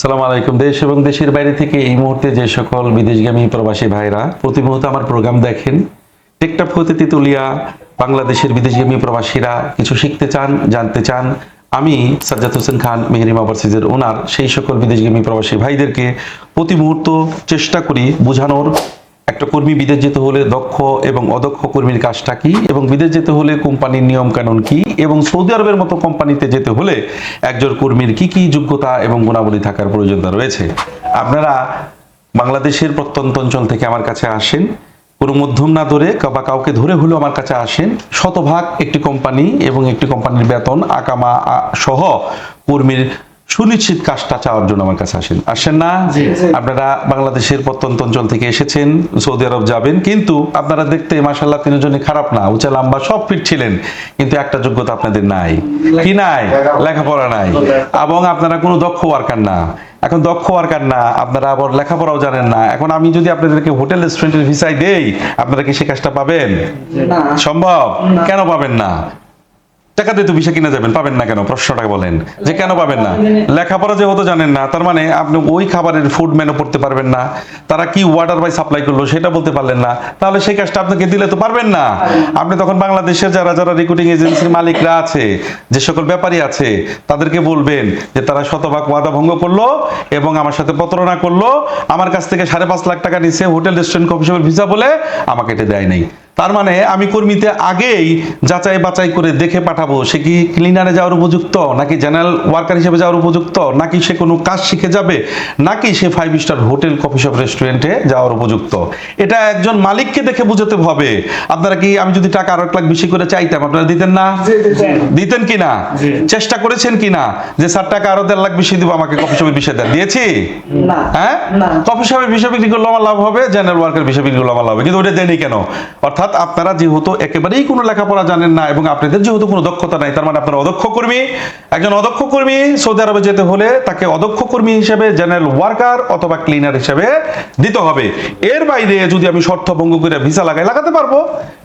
সালাম আলাইকুম। দেশ এবং দেশের বাইরে থেকে এই মুহূর্তে যে সকল বিদেশগামী প্রবাসী ভাইরা, প্রতি মুহূর্তে আমার প্রোগ্রাম দেখেন। টেকটাপ হতে তেতুলিয়া, বাংলাদেশের বিদেশগামী প্রবাসীরা কিছু শিখতে চান, জানতে চান। আমি সাজ্জাদ হোসেন খান মেহরিমা ওভারসিজের ওনার। সেই সকল বিদেশগামী প্রবাসী ভাইদেরকে প্রতি মুহূর্ত চেষ্টা করি বোঝানোর। একটা কর্মী বিদেশ যেতে হলে দক্ষ এবং অদক্ষ কর্মীর কাজটা কি? এবং বিদেশ যেতে হলে কোম্পানির নিয়ম কানুন কি? এবং সৌদি আরবের মতো কোম্পানিতে যেতে হলে একজন কর্মীর কি কি যোগ্যতা এবং গুণাবলী থাকার প্রয়োজনতা রয়েছে? আপনারা বাংলাদেশের প্রত্যন্ত অঞ্চল থেকে আমার কাছে আসেন। কোনো মধ্যম না ধরে বা কাউকে ধরে হলেও আমার কাছে আসেন। শতভাগ একটি কোম্পানি এবং একটি কোম্পানির বেতন, আকামা সহ কর্মীর সুনিশ্চিত কাজটা চাওয়ার জন্য আমার কাছে আসেন। আসেন না? আপনারা বাংলাদেশের প্রত্যন্ত অঞ্চল থেকে এসেছেন সৌদি আরব যাবেন কিন্তু আপনারা দেখতে মাসাল্লাহ তিনজনই খারাপ না। উঁচা লম্বা সব ফিট ছিলেন কিন্তু একটা যোগ্যতা আপনাদের নাই। কি নাই? লেখাপড়া নাই। এবং আপনারা কোনো দক্ষ ওয়ার্কার না। এখন দক্ষ ওয়ার্কার না আপনারা আবার লেখাপড়াও জানেন না। এখন আমি যদি আপনাদেরকে হোটেল রেস্টুরেন্টের ভিসাই দেই আপনারা কি সে কাজটা পাবেন? সম্ভব? কেন পাবেন না? টাকা দিয়ে তো ভিসা কিনে যাবেন, পাবেন না কেন? প্রশ্নটা বলেন। যে কেন পাবেন না? লেখাপড়া যেহেতু জানেন না, তার মানে আপনি ওই খাবারের ফুড মেনু পড়তে পারবেন না। তারা কি ওয়াটার বাই সাপ্লাই করল সেটা বলতে পারলেন না। তাহলে সেই কাজটা আপনাকে দিলে তো পারবেন না। আপনি তখন বাংলাদেশের যারা যারা রিক্রুটিং এজেন্সির মালিকরা আছে, যে সকল ব্যাপারী আছে, তাদেরকে বলবেন যে তারা শতভাগ ওয়াদা ভঙ্গ করল এবং আমার সাথে প্রতারণা করল। আমার কাছ থেকে সাড়ে পাঁচ লাখ টাকা নিছে হোটেল রেস্টুরেন্ট কফি ভিসা বলে আমাকে এটা দেয় নাই। তার মানে আমি কর্মীতে আগেই যাচাই বাছাই করে দেখে পাঠাবো সে কি ক্লিনারে যাওয়ার উপযুক্ত নাকি জেনারেল ওয়ার্কার হিসেবে যাওয়ার উপযুক্ত নাকি সে কোনো কাজ শিখে যাবে নাকি সে five star hotel coffee shop রেস্টুরেন্টে যাওয়ার উপযুক্ত? এটা একজন মালিককে দেখে বুঝাতে হবে। আপনারা কি আমি যদি টাকা আরও এক লাখ বেশি করে চাইতাম আপনারা দিতেন না? দিতেন। কি না? চেষ্টা করেছেন কি না? যে স্যার টাকা আরও দেড় লাখ বেশি দিব আমাকে কফি শপের বিষয় দেন। দিয়েছি? হ্যাঁ? কফি শপের বিষয় বিক্রি করলে আমার লাভ হবে জেনারেল ওয়ার্কের বিষয় বিক্রি করলে আমার লাভ হবে। কিন্তু ওটা দেয়নি কেন? অর্থাৎ আপনারা যেহেতু একেবারেই কোনো লেখাপড়া জানেন না এবং আপনাদের যেহেতু কোনো দক্ষতা নাই, তার মানে আপনারা অদক্ষ কর্মী। একজন অদক্ষ কর্মী সৌদি আরবে যেতে হলে তাকে অদক্ষ কর্মী হিসেবে জেনারেল ওয়ার্কার অথবা ক্লিনার হিসেবে দিতে হবে। এর বাইরে যদি আমি শর্ত ভঙ্গ করে ভিসা লাগাই, লাগাতে পারব?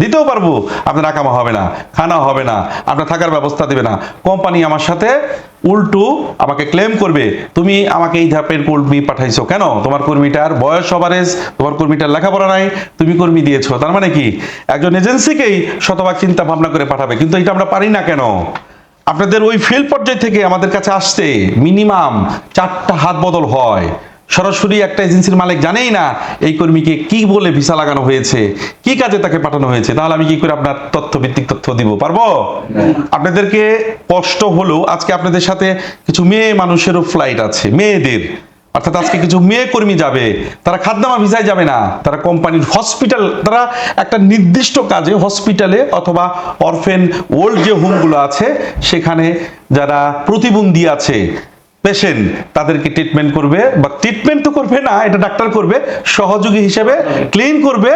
দিতেও পারব। আপনার আকামা হবে না, খানা হবে না, আপনার থাকার ব্যবস্থা দেবে না। কোম্পানি আমার সাথে উল্টো আমাকে ক্লেম করবে, তুমি আমাকে এই ধাপের কর্মী পাঠাইছো কেন? তোমার কর্মীটার বয়স সবারেজ তোমার কর্মীটার লেখাপড়া নাই, তুমি কর্মী দিয়েছ। তার মানে কি? একজন এজেন্সিকেই শতভাগ চিন্তা ভাবনা করে পাঠাবে, কিন্তু এটা আমরা পারি না কেন? আপনাদের ওই ফিল্ড পর্যায় থেকে আমাদের কাছে আসতে মিনিমাম চারটা হাত বদল হয়। সরাসরি একটা এজেন্সির মালিক জানেই না এই কর্মীকে কি বলে ভিসা লাগানো হয়েছে, কি কাজে তাকে পাঠানো হয়েছে, তাহলে আমি কি করে আপনার তথ্য ভিত্তিক তথ্য দিব, পারব? আপনাদেরকে কষ্ট হলেও আজকে আপনাদের সাথে কিছু মেয়ে মানুষেরও ফ্লাইট আছে, মেয়েদের। অর্থাৎ আজকে কিছু মেয়ে কর্মী যাবে, তারা খাদ্যামা ভিসায় যাবে না, তারা কোম্পানির হসপিটাল তারা একটা নির্দিষ্ট কাজে হসপিটালে অথবা অরফেন ওল্ড যে হোমগুলো আছে, সেখানে যারা প্রতিবন্ধী আছে পেশেন্ট তাদেরকে ট্রিটমেন্ট করবে বা ট্রিটমেন্ট তো করবে না, এটা ডাক্তার করবে, সহযোগী হিসেবে ক্লিন করবে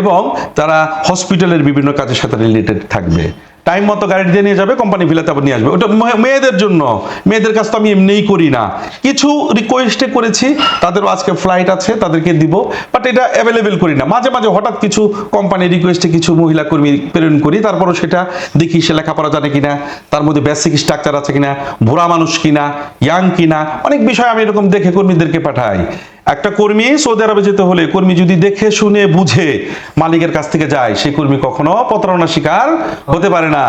এবং তারা হসপিটালের বিভিন্ন কাজের সাথে রিলেটেড থাকবে। টাইম মতো গাড়ি দিয়ে নিয়ে যাবে কোম্পানি ভিলাতে আবার নিয়ে আসবে। ওটা মেয়েদের জন্য। মেয়েদের কাজ তো আমি এমনিই করি না। কিছু রিকোয়েস্টে করেছি, তাদেরও আজকে ফ্লাইট আছে, তাদেরকে দিব বাট এটা অ্যাভেলেবেল করি না। মাঝে মাঝে হঠাৎ কিছু কোম্পানি রিকোয়েস্টে কিছু মহিলা কর্মী প্রেরণ করি, তারপরও সেটা দেখি সে লেখাপড়া জানে কিনা, তার মধ্যে বেসিক স্ট্রাকচার আছে কিনা, বুড়া মানুষ কিনা ইয়াং কিনা, অনেক বিষয় আমি এরকম দেখে কর্মীদেরকে পাঠাই। একটা কর্মী সৌদি আরবে যেতে হলে কর্মী যদি দেখে, শুনে, বুঝে মালিকের কাছ থেকে যায়, সেই কর্মী কখনো প্রতারণার শিকার হতে পারে না।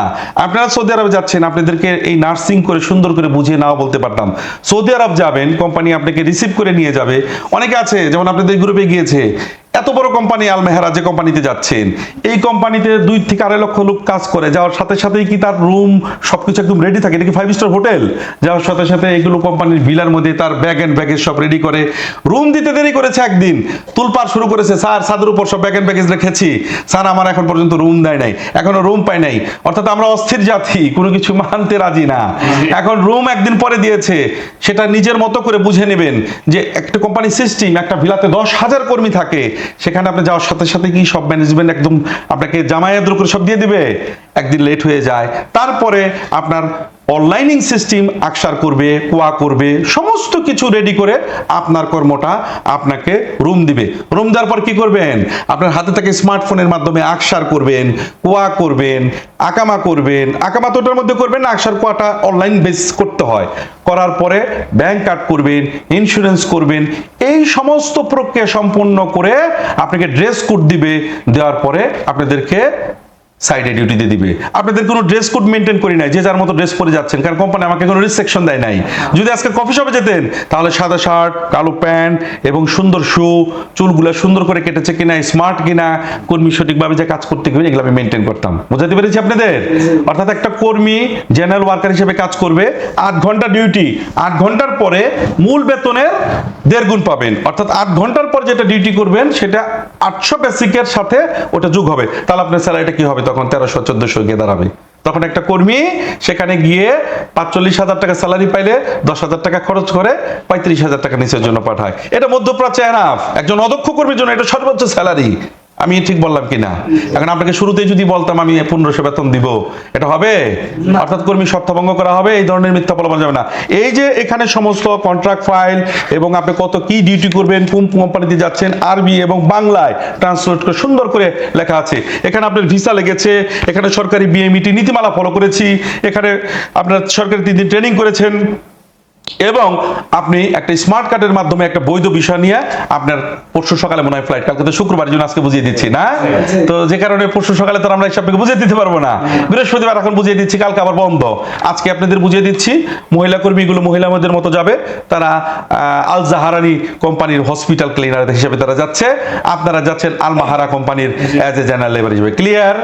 আপনারা সৌদি আরবে যাচ্ছেন, আপনাদেরকে এই নার্সিং করে সুন্দর করে বুঝিয়ে নাও বলতে পারতাম। সৌদি আরব যাবেন, কোম্পানি আপনাকে রিসিভ করে নিয়ে যাবে। অনেকে আছে, যেমন আপনাদের গ্রুপে গিয়েছে এত বড় কোম্পানি আলমেহারা যে কোম্পানিতে যাচ্ছেন, এই কোম্পানিতে দুই থেকে আড়াই লক্ষ লোক কাজ করে, যাওয়ার সাথে সাথেই কি তার রুম সবকিছু একদম রেডি থাকে? এটা কি ফাইভ স্টার হোটেল? যাওয়ার সাথে সাথে এগুলো কোম্পানির ভিলার মধ্যে তার ব্যাগ এন্ড ব্যাগেজ সব রেডি করে। রুম দিতে দেরি করেছে একদিন। তুলপার শুরু করেছে, স্যার সাদের উপর সব ব্যাগ এন্ড ব্যাগেজ রেখেছি। স্যার, আমার এখন পর্যন্ত রুম দেয় নাই। এখনও রুম পাই নাই। অর্থাৎ আমরা অস্থির জাতি, কোনো কিছু মানতে রাজি না। এখন রুম একদিন পরে দিয়েছে। সেটা নিজের মতো করে বুঝে নেবেন যে একটা কোম্পানি সিস্টেম একটা ভিলাতে দশ হাজার কর্মী থাকে। সেখানে আপনি যাওয়ার সাথে সাথে কি সব ম্যানেজমেন্ট একদম আপনাকে জামায়াত করে সব দিয়ে দিবে? একদিন লেট হয়ে যায়। তারপরে আপনার অনলাইনিং সিস্টেম আকসার করবে, কোয়া করবে, সমস্ত কিছু রেডি করে আপনার কর্মটা আপনাকে রুম দিবে। রুম দেওয়ার পর কি করবেন? আপনার হাতে থেকে স্মার্টফোনের মাধ্যমে আকসার করবেন, কোয়া করবেন, আকামা করবেন। আকামা তো ওটার মধ্যে করবেন না, আকসার কোয়াটা অনলাইন বেস করতে হয়। করার পরে ব্যাংক কার্ড করবেন ইন্স্যুরেন্স করবেন, এই সমস্ত প্রক্রিয়া সম্পূর্ণ করে আপনাকে ড্রেস কোড দিবে। দেওয়ার পরে আপনাদেরকে সাইডে ডিউটিতে দিবে। আপনাদের কোনো ড্রেস কোড মেনটেন করি নাই, যে যার মতো ড্রেস পরে যাচ্ছেন, কারণ কোম্পানি আমাকে কোনো রিস্ট্রিকশন দেয় নাই। যদি আজকে কফি শপে যেতেন, তাহলে সাদা শার্ট কালো প্যান্ট এবং সুন্দর শু চুলগুলো সুন্দর করে কেটেছে কিনা স্মার্ট কিনা, কর্মী সঠিকভাবে যে কাজ করতে গেলে এগুলো আমি মেনটেন করতাম। বুঝাতে পেরেছি আপনাদের? অর্থাৎ একটা কর্মী জেনারেল ওয়ার্কার হিসেবে কাজ করবে, আট ঘণ্টা ডিউটি আট ঘণ্টার পরে মূল বেতনের দেড় গুণ পাবেন। অর্থাৎ আট ঘণ্টার পর যেটা ডিউটি করবেন, সেটা আটশো বেসিকের সাথে ওটা যোগ হবে। তাহলে আপনার স্যালারিটা কি হবে? তখন তেরোশো, চোদ্দশো গিয়ে দাঁড়াবে। তখন একটা কর্মী সেখানে গিয়ে পাঁচচল্লিশ হাজার টাকা স্যালারি পাইলে দশ হাজার টাকা খরচ করে পঁয়ত্রিশ হাজার টাকা নিচের জন্য পাঠায়। এটা মধ্যপ্রাচ্য একজন অদক্ষ কর্মীর জন্য এটা সর্বোচ্চ স্যালারি আমি ঠিক বললাম কিনা? এখন আপনাকে শুরুতেই যদি বলতাম আমি পনেরোশো বেতন দিব এটা হবে? অর্থাৎ কর্মী সত্যভঙ্গ করা হবে এই ধরনের মিথ্যা বলা যাবে না। এই যে এখানে সমস্ত কন্ট্রাক্ট ফাইল এবং আপনি কত কি ডিউটি করবেন কোন কোম্পানিতে যাচ্ছেন আরবি এবং বাংলায় ট্রান্সলেট করে সুন্দর করে লেখা আছে। এখানে আপনার ভিসা লেগেছে এখানে সরকারি বিএমইটি নীতিমালা ফলো করেছি এখানে আপনার সরকারি তিন দিন ট্রেনিং করেছেন এবং আপনি একটা স্মার্ট কার্ডের মাধ্যমে একটা বৈধ বিষয় নিয়ে আপনার পরশু সকালে মনে হয় ফ্লাইট কালকে তো শুক্রবার জন্য আজকে বুঝিয়ে দিচ্ছি না? তো যে কারণে পরশু সকালে তো আমরা আপনাকে বুঝিয়ে দিতে পারব না। বৃহস্পতিবার এখন বুঝিয়ে দিচ্ছি কালকে আবার বন্ধ। আজকে আপনাদের বুঝিয়ে দিচ্ছি মহিলা কর্মীগুলো মহিলাদের মতো যাবে। তারা আল জাহারানি কোম্পানির হসপিটাল ক্লিনার হিসেবে তারা যাচ্ছে। আপনারা যাচ্ছেন আল মাহারা কোম্পানির অ্যাজ এ জেনারেল লেবার হিসেবে। ক্লিয়ার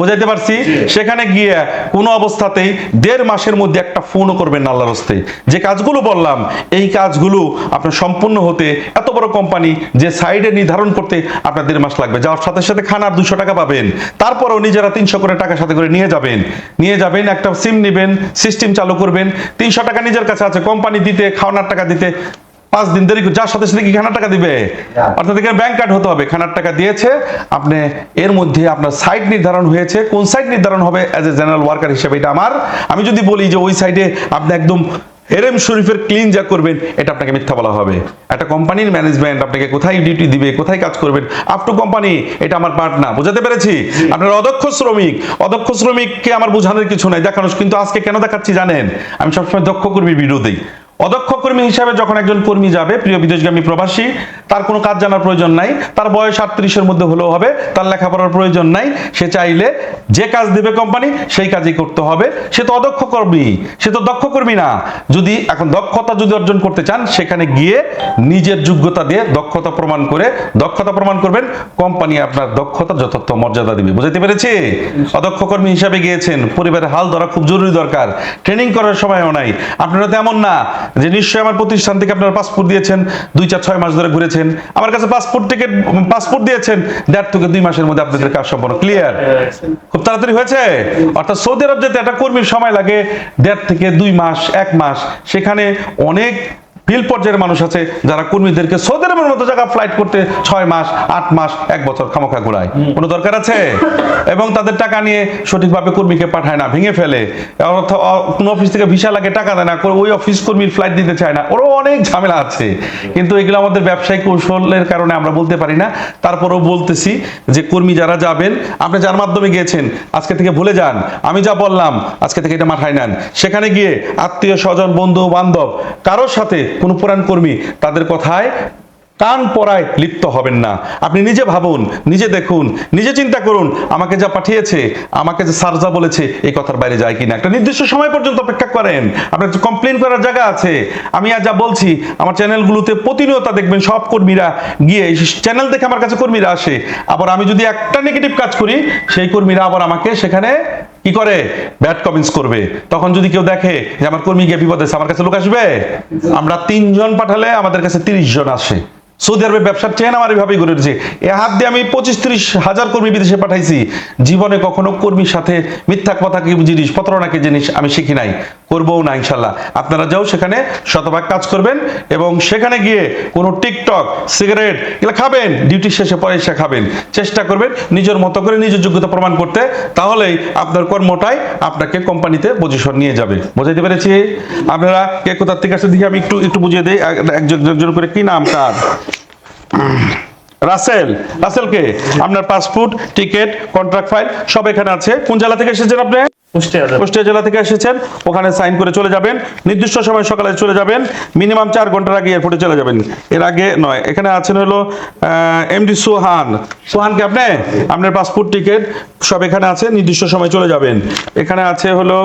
বুঝাইতে পারছি? সেখানে গিয়ে কোনো অবস্থাতেই দেড় মাসের মধ্যে একটা ফোনও করবেন না আল্লাহর হস্তে। যে কাজগুলো বললাম এই কাজগুলো আপনার সম্পূর্ণ হতে এত বড় কোম্পানি যে সাইডে নির্ধারণ করতে আপনার দেড় মাস লাগবে। যাওয়ার সাথে সাথে খানার দুশো টাকা পাবেন। তারপরেও নিজেরা তিনশো করে টাকা সাথে করে নিয়ে যাবেন। নিয়ে যাবেন একটা সিম নেবেন সিস্টেম চালু করবেন। তিনশো টাকা নিজের কাছে আছে কোম্পানি দিতে খাওয়ানোর টাকা দিতে। পাঁচ দিন দেরি যার সাথে সাথে কি খানার টাকা দিবে? অর্থাৎ এখানে ব্যাংক কার্ড হতে হবে। খানার টাকা দিয়েছে আপনি এর মধ্যে আপনার সাইট নির্ধারণ হয়েছে। কোন সাইট নির্ধারণ হবে? অ্যাজ এ জেনারেল ওয়ার্কার হিসেবে এটা আমার। আমি যদি বলি যে ওই সাইডে আপনি একদম হেরেম শরীফের ক্লিন যা করবেন এটা আপনাকে মিথ্যা বলা হবে। একটা কোম্পানির ম্যানেজমেন্ট আপনাকে কোথায় ডিউটি দিবে কোথায় কাজ করবেন? আপ টু কোম্পানি এটা আমার পার্ট না। বোঝাতে পেরেছি? আপনার অদক্ষ শ্রমিক অদক্ষ শ্রমিককে আমার বোঝানোর কিছু নাই। দেখানো কিন্তু আজকে কেন দেখাচ্ছি জানেন? আমি সবসময় দক্ষ কর্মীর দিই। অদক্ষ কর্মী হিসাবে যখন একজন কর্মী যাবে, প্রিয় বিদেশগামী প্রবাসী, তার কোনো কাজ জানার প্রয়োজন নাই। তার বয়স আটত্রিশের মধ্যে হলেও হবে, তার লেখাপড়ার প্রয়োজন নাই। সে চাইলে যে কাজ দেবে কোম্পানি, সেই কাজই করতে হবে। সে তো অদক্ষ কর্মী, সে তো দক্ষ কর্মী না। যদি এখন দক্ষতা যদি অর্জন করতে চান, সেখানে গিয়ে নিজের যোগ্যতা দিয়ে দক্ষতা প্রমাণ করে, দক্ষতা প্রমাণ করবেন, কোম্পানি আপনার দক্ষতা যথার্থ মর্যাদা দিবে। বুঝতে পেরেছি? অদক্ষ কর্মী হিসাবে গিয়েছেন পরিবারের হাল ধরা খুব জরুরি দরকার। ট্রেনিং করার সময়ও নাই। আপনারা তেমন না যে নিশ্চয়ই আমার প্রতিষ্ঠান থেকে আপনারা পাসপোর্ট দিয়েছেন, দুই চার ছয় মাস ধরে ঘুরেছেন। আমার কাছে পাসপোর্ট থেকে পাসপোর্ট দিয়েছেন, দেড় থেকে দুই মাসের মধ্যে আপনাদের কাজ সম্পন্ন ক্লিয়ার খুব তাড়াতাড়ি হয়েছে? অর্থাৎ সৌদি আরব যেতে একটা কর্মীর সময় লাগে, দেড় থেকে দুই মাস, এক মাস। সেখানে অনেক ফিল্ড পর্যায়ের মানুষ আছে যারা কর্মীদেরকে সৌদি আরবের মতো জায়গা ফ্লাইট করতে ছয় মাস, আট মাস, এক বছর খামোখা ঘোরায়। কোনো দরকার আছে? এবং তাদের টাকা নিয়ে সঠিকভাবে কর্মীকে পাঠায় না, ভেঙে ফেলে। কোনো অফিস থেকে ভিসা লাগে, টাকা দেয় না ওই অফিস কর্মীর ফ্লাইট দিতে চায় না। ওরও অনেক ঝামেলা আছে। কিন্তু এগুলো আমাদের ব্যবসায়িক কৌশলের কারণে আমরা বলতে পারি না। তারপরেও বলতেছি যে কর্মী যারা যাবেন, আপনি যার মাধ্যমে গিয়েছেন, আজকে থেকে ভুলে যান। আমি যা বললাম, আজকে থেকে এটা মাথায় নেন। সেখানে গিয়ে আত্মীয় স্বজন, বন্ধু, বান্ধব, কারোর সাথে কোনো পুরাণ কর্মী তাদের কথায় কান পড়ায় লিপ্ত হবেন না। আপনি নিজে ভাবুন, নিজে দেখুন, নিজে চিন্তা করুন, আমাকে যা পাঠিয়েছে, আমাকে যে স্যার যা বলেছে, এই কথার বাইরে যায় কিনা। একটা নির্দিষ্ট সময় পর্যন্ত অপেক্ষা করেন। আপনার কমপ্লেন করার জায়গা আছে। আমি আর যা বলছি, আমার চ্যানেলগুলোতে প্রতিনিয়ত দেখবেন সব কর্মীরা গিয়ে চ্যানেল দেখে আমার কাছে কর্মীরা আসে। আবার আমি যদি একটা নেগেটিভ কাজ করি, সেই কর্মীরা আবার আমাকে সেখানে কি করে? ব্যাড কমেন্টস করবে। তখন যদি কেউ দেখে যে আমার কর্মী গিয়ে বিপদে আছে, আমার কাছে লোক আসবে? আমরা তিনজন পাঠালে আমাদের কাছে তিরিশ জন আসে। সৌদি আরবে ব্যবসার চেন আমার এইভাবেই গড়ে উঠেছে। এ হাত দিয়ে আমি পঁচিশ ত্রিশ হাজার কর্মী বিদেশে পাঠাইছি। জীবনে কখনো কর্মীর সাথে মিথ্যা কথা কি জিনিস, প্রতারণা কি জিনিস আমি শিখি নাই। করবও না, ইনশাল্লাহ। আপনারা যাও সেখানে, শতভাগ কাজ করবেন এবং সেখানে গিয়ে কোনো টিকটক, সিগারেট, এগুলো খাবেন, ডিউটি শেষে পরে এসে খাবেন। চেষ্টা করবেন নিজের মতো করে নিজের যোগ্যতা প্রমাণ করতে, তাহলেই আপনার কর্মটাই আপনাকে কোম্পানিতে পজিশন নিয়ে যাবে। বোঝাইতে পেরেছি? আপনারা কে কোথার থেকে আসছে দেখি আমি একটু একটু বুঝিয়ে দিই। এক- একজন একজন করে কি নাম তার রাসেল রাসেল কে? আপনার পাসপোর্ট টিকিট কন্ট্রাক্ট ফাইল সব এখানে আছে। কোন জেলা থেকে এসেছেন আপনি? কুষ্টিয়া। জেলা। থেকে এসেছেন। ওখানে সাইন করে চলে যাবেন। নির্দিষ্ট সময় সকালে চলে যাবেন। মিনিমাম চার ঘণ্টার আগে এয়ারপোর্টে চলে যাবেন। এর আগে নয়। এখানে আছেন হলো এমডি সোহান। সোহান কে আপনি? আপনার পাসপোর্ট টিকিট সব এখানে আছে। নির্দিষ্ট সময় চলে যাবেন। এখানে আছে হলো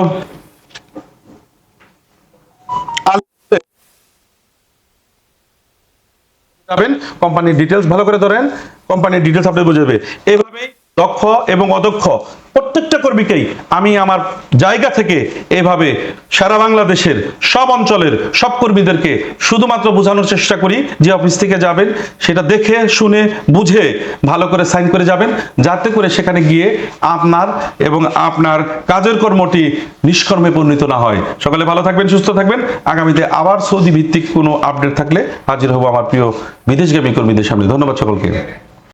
যাবেন কোম্পানির ডিটেলস ভালো করে ধরেন কোম্পানির ডিটেলস আপনি বুঝে যাবে এইভাবেই দক্ষ এবং অদক্ষ প্রত্যেকটা কর্মীকেই আমি আমার জায়গা থেকে এভাবে সারা বাংলাদেশের সব অঞ্চলের সব কর্মীদেরকে শুধুমাত্র বোঝানোর চেষ্টা করি যে অফিস থেকে যাবেন, সেটা দেখে, শুনে, বুঝে ভালো করে সাইন করে যাবেন, যাতে করে সেখানে গিয়ে আপনার এবং আপনার কাজের কর্মটি নিষ্কর্মে পরিণত না হয়। সকালে ভালো থাকবেন, সুস্থ থাকবেন। আগামীতে আবার সৌদি ভিত্তিক কোনো আপডেট থাকলে হাজির হব আমার প্রিয় বিদেশগামী কর্মীদের সামনে। ধন্যবাদ সকলকে।